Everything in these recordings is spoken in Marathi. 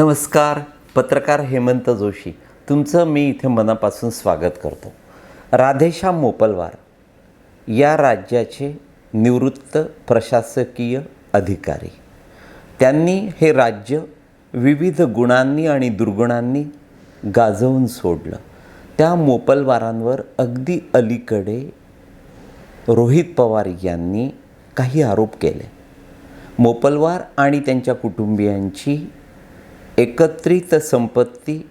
नमस्कार पत्रकार हेमंत जोशी. तुमचं मी इथे मनापासून स्वागत करतो. राधेश्याम मोपलवार या राज्याचे निवृत्त प्रशासकीय अधिकारी. त्यांनी हे राज्य विविध गुणांनी आणि दुर्गुणांनी गाजवून सोडलं. त्या मोपलवारांवर अगदी अलीकडे रोहित पवार यांनी काही आरोप केले. मोपलवार आणि त्यांच्या कुटुंबियांची एकत्रित संपत्ती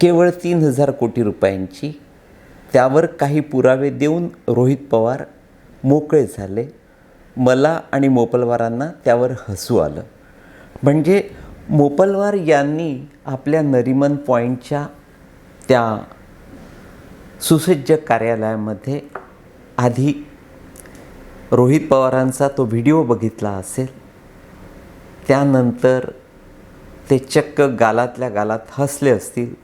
केवळ तीन हजार कोटी रुपयांची त्यावर काही पुरावे देऊन रोहित पवार मोकळे झाले. मला आणि मोपलवारांना त्यावर हसू आलं. म्हणजे मोपलवार यांनी आपल्या नरिमन पॉईंटच्या त्या सुसज्ज कार्यालयामध्ये आधी रोहित पवारांचा तो व्हिडिओ बघितला असेल. त्यानंतर ते चक्क गालातल्या गालात हसले असतील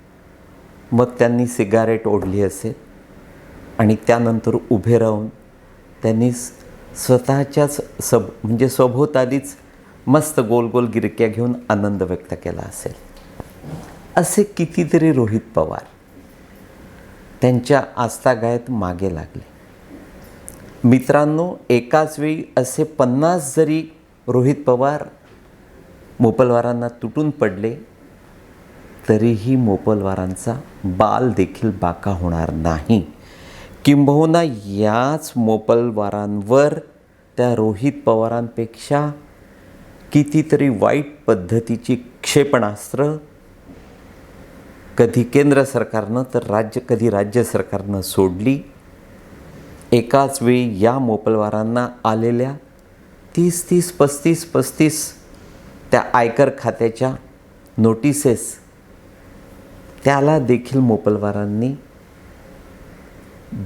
मग त्यांनी सिगारेट ओढली असेल आणि त्यानंतर उभे राहून त्यांनी स्वतःच्याच सब म्हणजे सभोवतालीच मस्त गोल गोल गिरक्या घेऊन आनंद व्यक्त केला असेल. असे कितीतरी रोहित पवार त्यांच्या आस्थागायत मागे लागले. मित्रांनो एकाच वेळी असे पन्नास जरी रोहित पवार मोपलवारांना तुटून पडले तरीही मोपलवारांचा बाल देखील बाका होणार नाही. किंबहुना याच मोपलवारांवर त्या रोहित पवारांपेक्षा कितीतरी वाईट पद्धतीची क्षेपणास्त्र कधी केंद्र सरकारनं तर राज्य कधी राज्य सरकारनं सोडली. एकाच वेळी या मोपलवारांना आलेल्या तीस तीस पस्तीस पस्तीस त्या आयकर खात्याच्या नोटिसेस त्याला देखील मोपलवारांनी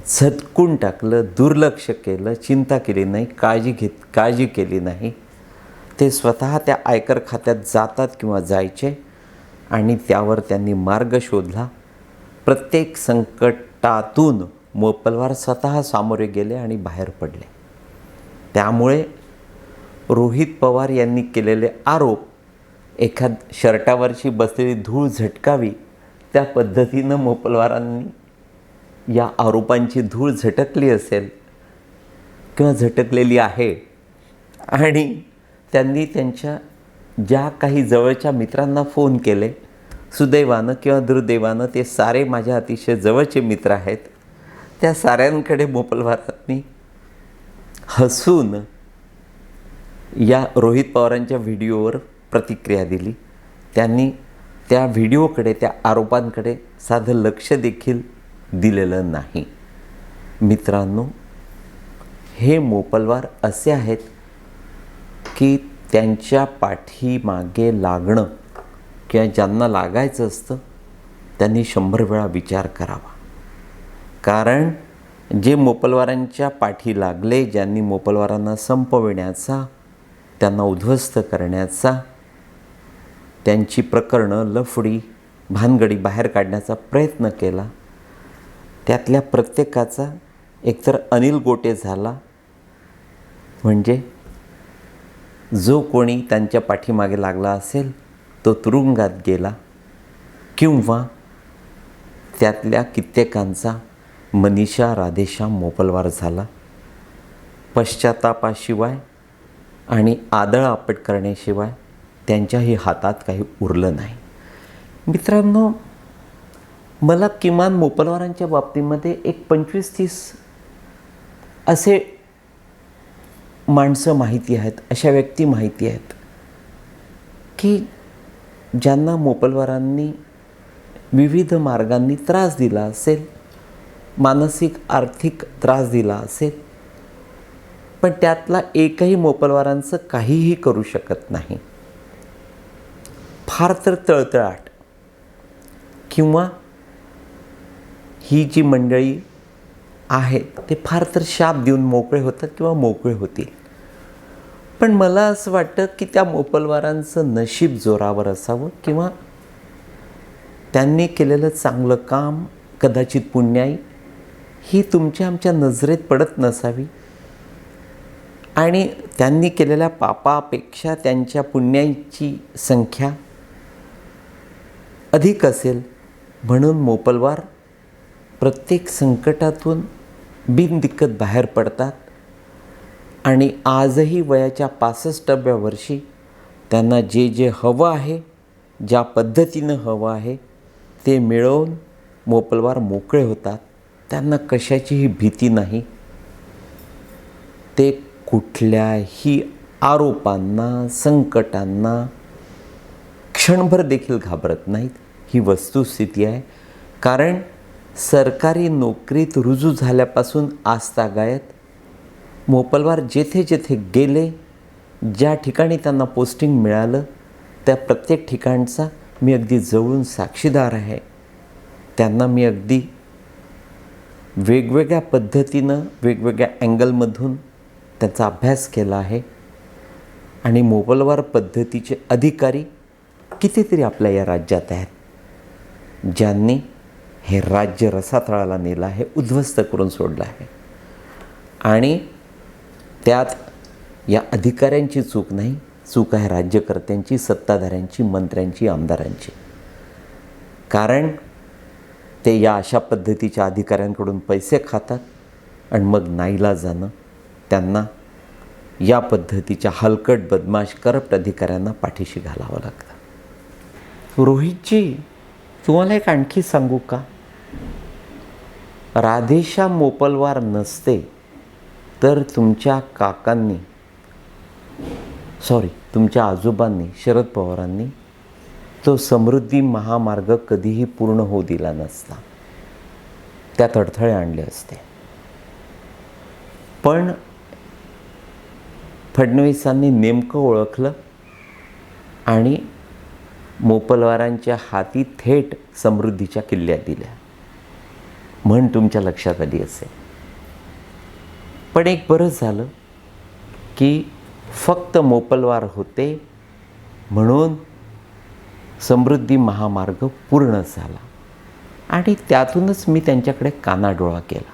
झटकून टाकलं दुर्लक्ष केलं चिंता केली नाही काळजी घेत काळजी केली नाही. ते स्वतः त्या आयकर खात्यात जातात किंवा जायचे आणि त्यावर त्यांनी मार्ग शोधला. प्रत्येक संकटातून मोपलवार स्वतः सामोरे गेले आणि बाहेर पडले. त्यामुळे रोहित पवार यांनी केलेले आरोप एखाद शर्टावरची बसलेली धूळ झटकावी त्या पद्धतीनं मोपलवारांनी या आरोपांची धूळ झटकली असेल किंवा झटकलेली आहे. आणि त्यांनी त्यांच्या ज्या काही जवळच्या मित्रांना फोन केले सुदैवानं किंवा दुर्दैवानं ते सारे माझ्या अतिशय जवळचे मित्र आहेत त्या साऱ्यांकडे मोपलवारांनी हसून या रोहित पवारांच्या व्हिडिओवर प्रतिक्रिया दिली. त्यांनी त्या व्हिडिओकडे त्या आरोपांकडे साधं लक्ष देखील दिलेलं नाही. मित्रांनो हे मोपलवार असे आहेत की त्यांच्या पाठीमागे लागणं किंवा ज्यांना लागायचं असतं त्यांनी शंभर वेळा विचार करावा. कारण जे मोपलवारांच्या पाठी लागले ज्यांनी मोपलवारांना संपविण्याचा त्यांना उद्ध्वस्त करण्याचा त्यांची प्रकरणं लफडी भानगडी बाहेर काढण्याचा प्रयत्न केला. त्यातल्या प्रत्येकाचा एकतर अनिल गोटे झाला म्हणजे जो कोणी त्यांच्या पाठीमागे लागला असेल तो तुरुंगात गेला किंवा त्यातल्या कित्येकांचा मनीषा राधेशा मोपलवार झाला. पश्चातापाशिवाय आणि आदळ आपट करण्याशिवाय त्यांच्याही हातात काही उरलं नाही. मित्रांनो मला किमान मोपलवारांच्या बाबतीमध्ये एक पंचवीस तीस असे माणसं माहिती आहेत अशा व्यक्ती माहिती आहेत की ज्यांना मोपलवारांनी विविध मार्गांनी त्रास दिला असेल मानसिक आर्थिक त्रास दिला असेल पण त्यातला एकही मोपलवारांचं काहीही करू शकत नाही. फार तर तळतळाट. किंवा ही जी मंडळी आहेत ते फार तर शाप देऊन मोकळे होतात किंवा मोकळे होतील. पण मला असं वाटतं की त्या मोपलवारांचं नशीब जोरावर असावं किंवा त्यांनी केलेलं चांगलं काम कदाचित पुण्याई ही तुमच्या आमच्या नजरेत पडत नसावी. आणि त्यांनी केलेल्या पापापेक्षा त्यांच्या पुण्याची संख्या अधिक असेल म्हणून मोपलवार प्रत्येक संकटातून बिनदिक्कत बाहेर पडतात. आणि आजही वयाच्या पासष्टाव्या वर्षी त्यांना जे जे हवं आहे ज्या पद्धतीनं हवं आहे ते मिळवून मोपलवार मोकळे होतात. त्यांना कशाचीही भीती नाही. ते कुठल्याही आरोपांना संकटांना क्षणभर देखील घाबरत नाहीत. ही वस्तुस्थिती आहे. कारण सरकारी नोकरीत रुजू झाल्यापासून आजतागायत मोपलवार जेथे जेथे गेले ज्या ठिकाणी त्यांना पोस्टिंग मिळालं त्या प्रत्येक ठिकाणचा मी अगदी जवळून साक्षीदार आहे. त्यांना मी अगदी वेगवेगळ्या पद्धतीनं वेगवेगळ्या अँगलमधून त्यांचा अभ्यास केला आहे. आणि मोबलवार पद्धतीचे अधिकारी कितीतरी आपल्या या राज्यात आहेत. ज्यांनी हे राज्य रसातळाला नेलं आहे उद्ध्वस्त करून सोडलं आहे. आणि त्यात या अधिकाऱ्यांची चूक नाही चूक आहे राज्यकर्त्यांची सत्ताधाऱ्यांची मंत्र्यांची आमदारांची. कारण ते या अशा पद्धतीच्या अधिकाऱ्यांकडून पैसे खातात आणि मग नाईला जाणं त्यांना या पद्धतीच्या हलकट बदमाश करप्ट अधिकाऱ्यांना पाठीशी घालावं लागतं. रोहितजी तुम्हाला एक आणखी सांगू का? राधेशा मोपलवार नसते तर तुमच्या काकांनी सॉरी तुमच्या आजोबांनी शरद पवारांनी तो समृद्धी महामार्ग कधीही पूर्ण होऊ दिला नसता. त्यात अडथळे आणले असते. पण फडणवीसांनी नेमकं ओळखलं आणि मोपलवारांच्या हाती थेट समृद्धीच्या किल्ल्या दिल्या. म्हण तुमच्या लक्षात आली असेल. पण एक बरं झालं की फक्त मोपलवार होते म्हणून समृद्धी महामार्ग पूर्ण झाला. आणि त्यातूनच मी त्यांच्याकडे कानाडोळा केला.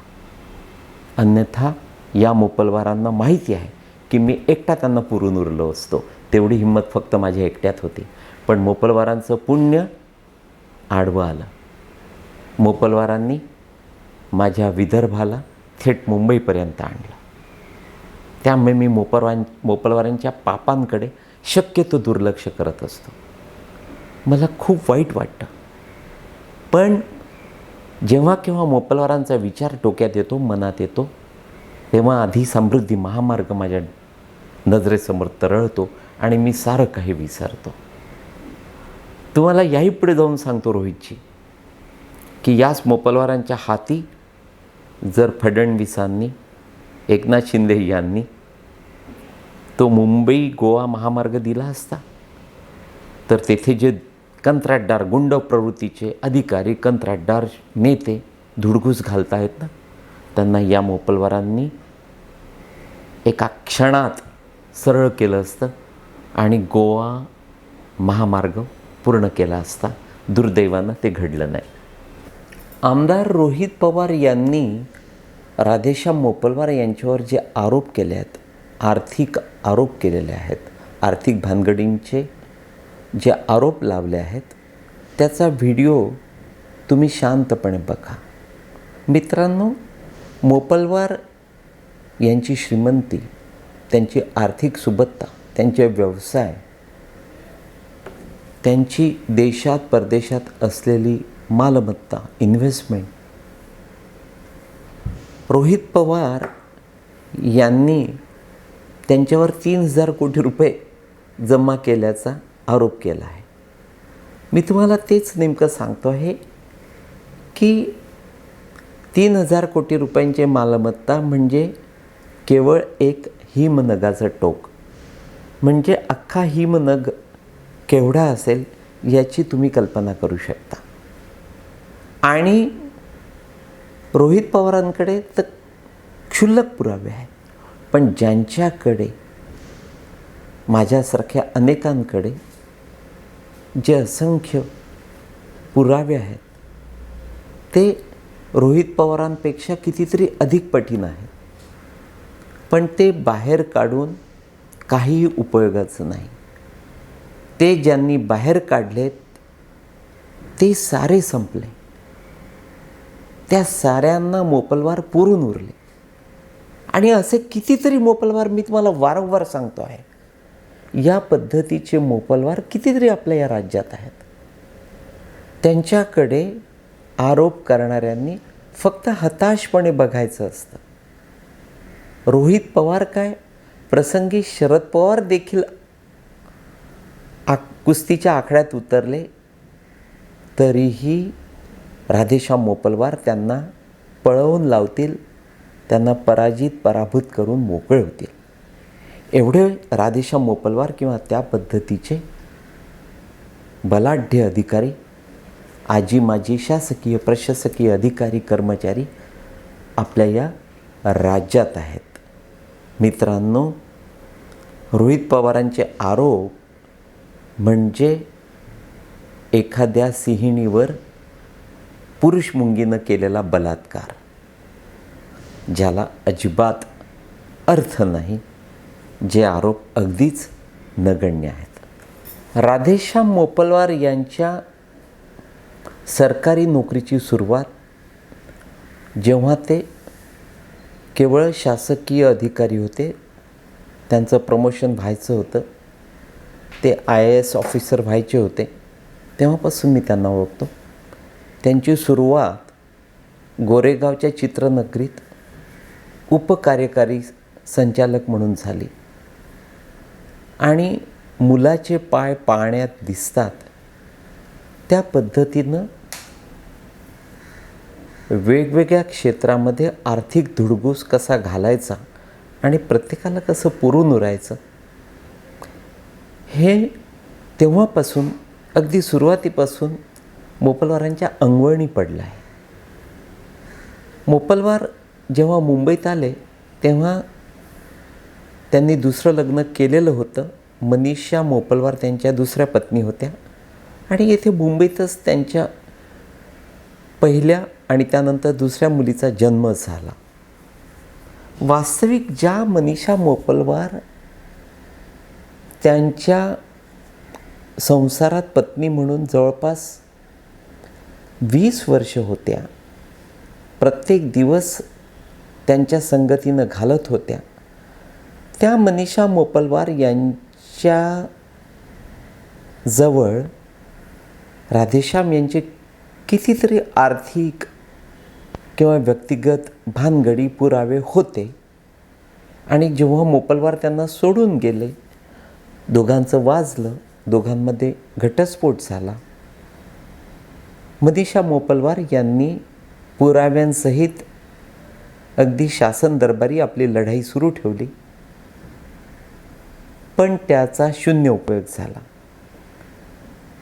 अन्यथा या मोपलवारांना माहिती आहे की मी एकटा त्यांना पुरून उरलो असतो. तेवढी हिंमत फक्त माझ्या एकट्यात होती. पण मोपलवारांचं पुण्य आडवं आलं. मोपलवारांनी माझ्या विदर्भाला थेट मुंबईपर्यंत आणलं. त्यामुळे मी मोपलवार मोपलवारांच्या पापांकडे शक्यतो दुर्लक्ष करत असतो. मला खूप वाईट वाटतं. पण जेव्हा केव्हा मोपलवारांचा विचार डोक्यात येतो मनात येतो तेव्हा आधी समृद्धी महामार्ग माझ्या नजरेसमोर तरळतो आणि मी सारं काही विसरतो. तुम्हाला याही पुढे जाऊन सांगतो रोहितजी की याच मोपलवारांच्या हाती जर फडणवीसांनी एकनाथ शिंदे यांनी तो मुंबई गोवा महामार्ग दिला असता तर तेथे जे कंत्राटदार गुंड प्रवृत्तीचे अधिकारी कंत्राटदार नेते धुडघूस घालतायत ना त्यांना या मोपलवारांनी एका क्षणात सरळ केलं असतं आणि गोवा महामार्ग पूर्ण केला असता. दुर्दैवानं ते घडलं नाही. आमदार रोहित पवार यांनी राधेश्याम मोपलवार यांच्यावर जे आरोप केले आहेत आर्थिक आरोप केलेले आहेत आर्थिक भानगडींचे जे आरोप लावले आहेत त्याचा व्हिडिओ तुम्ही शांतपणे बघा. मित्रांनो मोपलवार यांची श्रीमंती त्यांची आर्थिक सुबत्ता त्यांचे व्यवसाय त्यांची देशात परदेशात असलेली मालमत्ता इन्व्हेस्टमेंट रोहित पवार यांनी त्यांच्यावर तीन हजार कोटी रुपये जमा केल्याचा आरोप केला आहे. मी तुम्हाला तेच नेमकं सांगतो आहे की तीन हजार कोटी रुपयांचे मालमत्ता म्हणजे केवळ एक हिमनगाचं टोक. म्हणजे अख्खा हिमनग केवढा असेल याची तुम्ही कल्पना करू शकता. आणि रोहित पवारांकडे तर क्षुल्लक पुरावे आहेत. पण ज्यांच्याकडे माझ्यासारख्या अनेकांकडे जे असंख्य पुरावे आहेत ते रोहित पवारांपेक्षा कितीतरी अधिक पटीन आहेत. पण ते बाहेर काढून काहीही उपयोगाचं नाही. ते ज्यांनी बाहेर काढलेत ते सारे संपले. त्या साऱ्यांना मोपलवार पुरून उरले. आणि असे कितीतरी मोपलवार मी तुम्हाला वारंवार सांगतो आहे. या पद्धतीचे मोपलवार कितीतरी आपल्या या राज्यात आहेत. त्यांच्याकडे आरोप करणाऱ्यांनी फक्त हताशपणे बघायचं असतं. रोहित पवार काय? प्रसंगी शरद पवार देखील आ कुस्तीच्या आखड्यात उतरले. तरीही राधेश्याम मोपलवार त्यांना पळवून लावतील. त्यांना पराजित पराभूत करून मोकळे होतील. एवढे राधेश्याम मोपलवार किंवा त्या पद्धतीचे बलाढ्य अधिकारी आजी माजी शासकीय प्रशासकीय अधिकारी कर्मचारी आपल्या या राज्यात आहेत. मित्रांनो रोहित पवारांचे आरोप म्हणजे एखाद्या सिंहिणीवर पुरुष मुंगीनं केलेला बलात्कार ज्याला अजिबात अर्थ नाही जे आरोप अगदीच नगण्य आहेत. राधेश्याम मोपलवार यांच्या सरकारी नोकरीची सुरुवात जेव्हा ते केवळ शासकीय अधिकारी होते. त्यांचं प्रमोशन व्हायचं होतं. ते आय ए एस ऑफिसर व्हायचे होते. तेव्हापासून मी त्यांना ओळखतो. त्यांची सुरुवात गोरेगावच्या चित्रनगरीत उपकार्यकारी संचालक म्हणून झाली. आणि मुलाचे पाय पाण्यात दिसतात. त्या पद्धतीनं वेगवेगळ्या क्षेत्रामध्ये आर्थिक धुडगूस कसा घालायचा आणि प्रत्येकाला कसं पुरून उरायचं हे तेव्हापासून अगदी सुरुवातीपासून मोपलवारांच्या अंगवळणी पडलं आहे. मोपलवार जेव्हा मुंबईत आले तेव्हा त्यांनी दुसरं लग्न केलेलं होतं. मनीषा मोपलवार त्यांच्या दुसऱ्या पत्नी होत्या. आणि येथे मुंबईतच त्यांच्या पहिल्या आणि त्यानंतर दुसऱ्या मुलीचा जन्म झाला. वास्तविक ज्या मनीषा मोपलवार त्यांच्या संसारात पत्नी म्हणून जवळपास वीस वर्ष होत्या. प्रत्येक दिवस त्यांच्या संगतीनं घालत होत्या. त्या मनीषा मोपलवार यांच्या जवळ राधेश्याम यांचे कितीतरी आर्थिक किंवा व्यक्तिगत भानगडी पुरावे होते. आणि जेव्हा मोपलवार त्यांना सोडून गेले दोघांचं वाजलं दोघांमध्ये घटस्फोट झाला. मदिशा मोपलवार यांनी पुराव्यांसहित अगदी शासन दरबारी आपली लढाई सुरू ठेवली. पण त्याचा शून्य उपयोग झाला.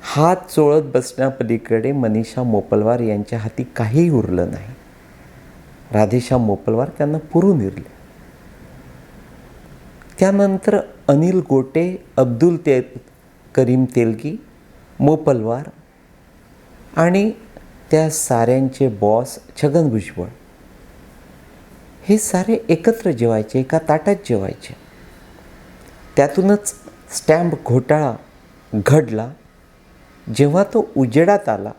हात चोळत बसण्यापलीकडे मनीषा मोपलवार यांच्या हाती काहीही उरलं नाही. राधेशा मोपलवार त्यांना पुरून इरले त्यानंतर अनिल गोटे अब्दुल ते करीम तेलगी मोपलवार आणि त्या साऱ्यांचे बॉस छगन भुजबळ. हे सारे एकत्र जेवायचे एका ताटात जेवायचे. त्यातूनच स्टॅम्प घोटाळा घडला. जेव्हा तो उजेडात आला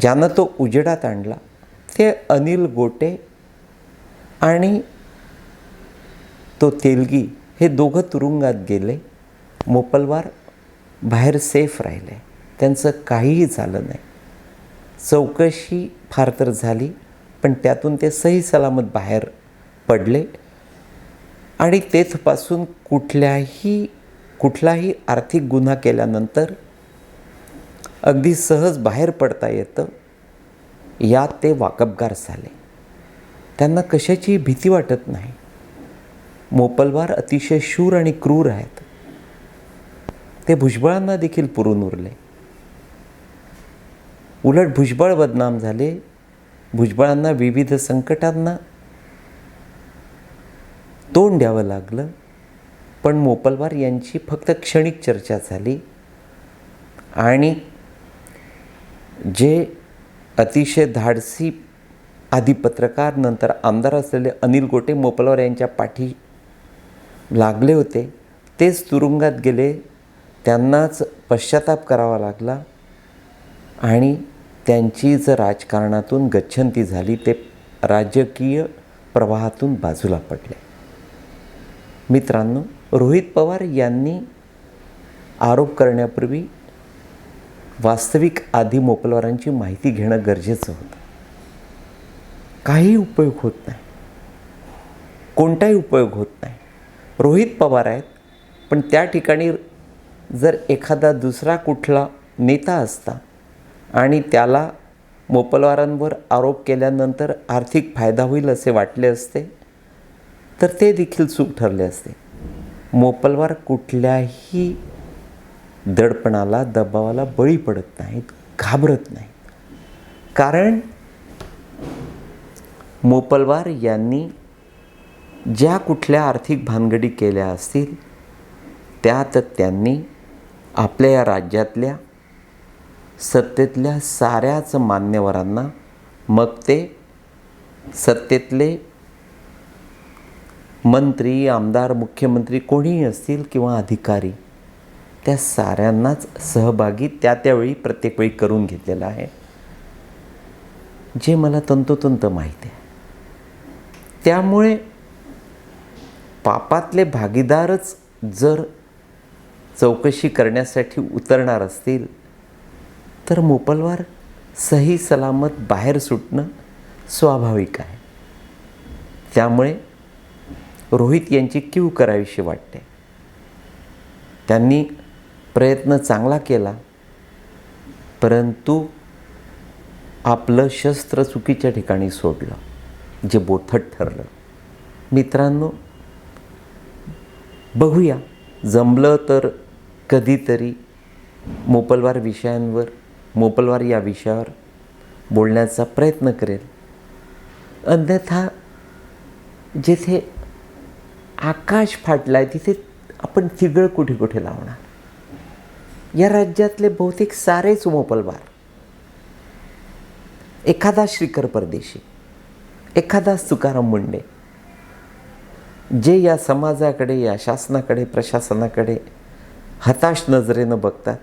ज्यानं तो उजेडात आणला ते अनिल गोटे आणि तो तेलगी हे दोघं तुरुंगात गेले मोपलवार बाहेर सेफ राहिले. त्यांचं काहीही झालं नाही. चौकशी फार तर झाली पण त्यातून ते सही सलामत बाहेर पडले आणि तेथपासून कुठल्याही कुठलाही आर्थिक गुन्हा केल्यानंतर अगदी सहज बाहेर पडता येतं. यात ते वाकबगार झाले. त्यांना कशाची भीती वाटत नाही. मोपलवार अतिशय शूर आणि क्रूर आहेत. ते भुजबळांना देखील पुरून उरले. उलट भुजबळ बदनाम झाले. भुजबळांना विविध संकटांना तोंड द्यावं लागलं. पण मोपलवार यांची फक्त क्षणिक चर्चा झाली. आणि जे अतिशय धाडसी आधी पत्रकार नंतर आमदार असलेले अनिल गोटे मोपलवार यांच्या पाठी लागले होते तेच तुरुंगात गेले त्यांनाच पश्चाताप करावा लागला आणि त्यांची जर राजकारणातून गच्छंती झाली ते राजकीय प्रवाहातून बाजूला पडले. मित्रांनो रोहित पवार यांनी आरोप करण्यापूर्वी वास्तविक आधी मोपलवारांची माहिती घेणं गरजेचं होतं. काही उपयोग होत नाही. कोणताही उपयोग होत नाही. रोहित पवार आहेत पण त्या ठिकाणी जर एखादा दुसरा कुठला नेता असता आणि त्याला मोपलवारांवर आरोप केल्यानंतर आर्थिक फायदा होईल असे वाटले असते तर ते देखील चूक ठरले असते. मोपलवार कुठल्याही दडपणाला दबावाला बळी पडत नाहीत घाबरत नाहीत. कारण मोपलवार यांनी ज्या कुठल्या आर्थिक भानगडी केल्या असतील त्यात त्यांनी आपल्या या राज्यातल्या सत्तेतल्या साऱ्याच मान्यवरांना मग ते सत्तेतले मंत्री आमदार मुख्यमंत्री कोणीही असतील किंवा अधिकारी त्या साऱ्यांनाच सहभागी त्या त्यावेळी प्रत्येक वेळी करून घेतलेलं आहे. जे मला तंतोतंत माहीत आहे. त्यामुळे पापातले भागीदारच जर चौकशी करण्यासाठी उतरणार असतील तर मोपलवार सही सलामत बाहेर सुटणं स्वाभाविक आहे. त्यामुळे रोहित यांची क्यू करावीशी वाटते. त्यांनी प्रयत्न चांगला केला परंतु आपलं शस्त्र चुकीच्या ठिकाणी सोडलं जे बोथट ठरलं. मित्रांनो बघूया. जमलं तर कधीतरी मोपलवार विषयांवर मोपलवार या विषयावर बोलण्याचा प्रयत्न करेल. अन्यथा जेथे आकाश फाटला आहे तिथे आपण चिगळ कुठे कुठे लावणार? या राज्यातले बहुतेक सारेच मोपलवार एखादा श्रीकर परदेशी एखादा तुकाराम मुंडे जे या समाजाकडे या शासनाकडे प्रशासनाकडे हताश नजरेनं बघतात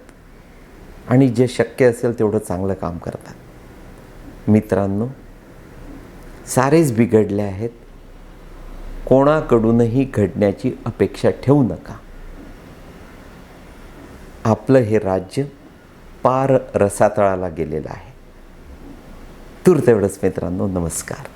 आणि जे शक्य असेल तेवढं चांगलं काम करतात. मित्रांनो सारेच बिघडले आहेत. कोणाकडूनही घडण्याची अपेक्षा ठेवू नका. आपलं हे राज्य पार रसातळाला गेलेलं आहे. तूर्त एवढंच मित्रांनो नमस्कार.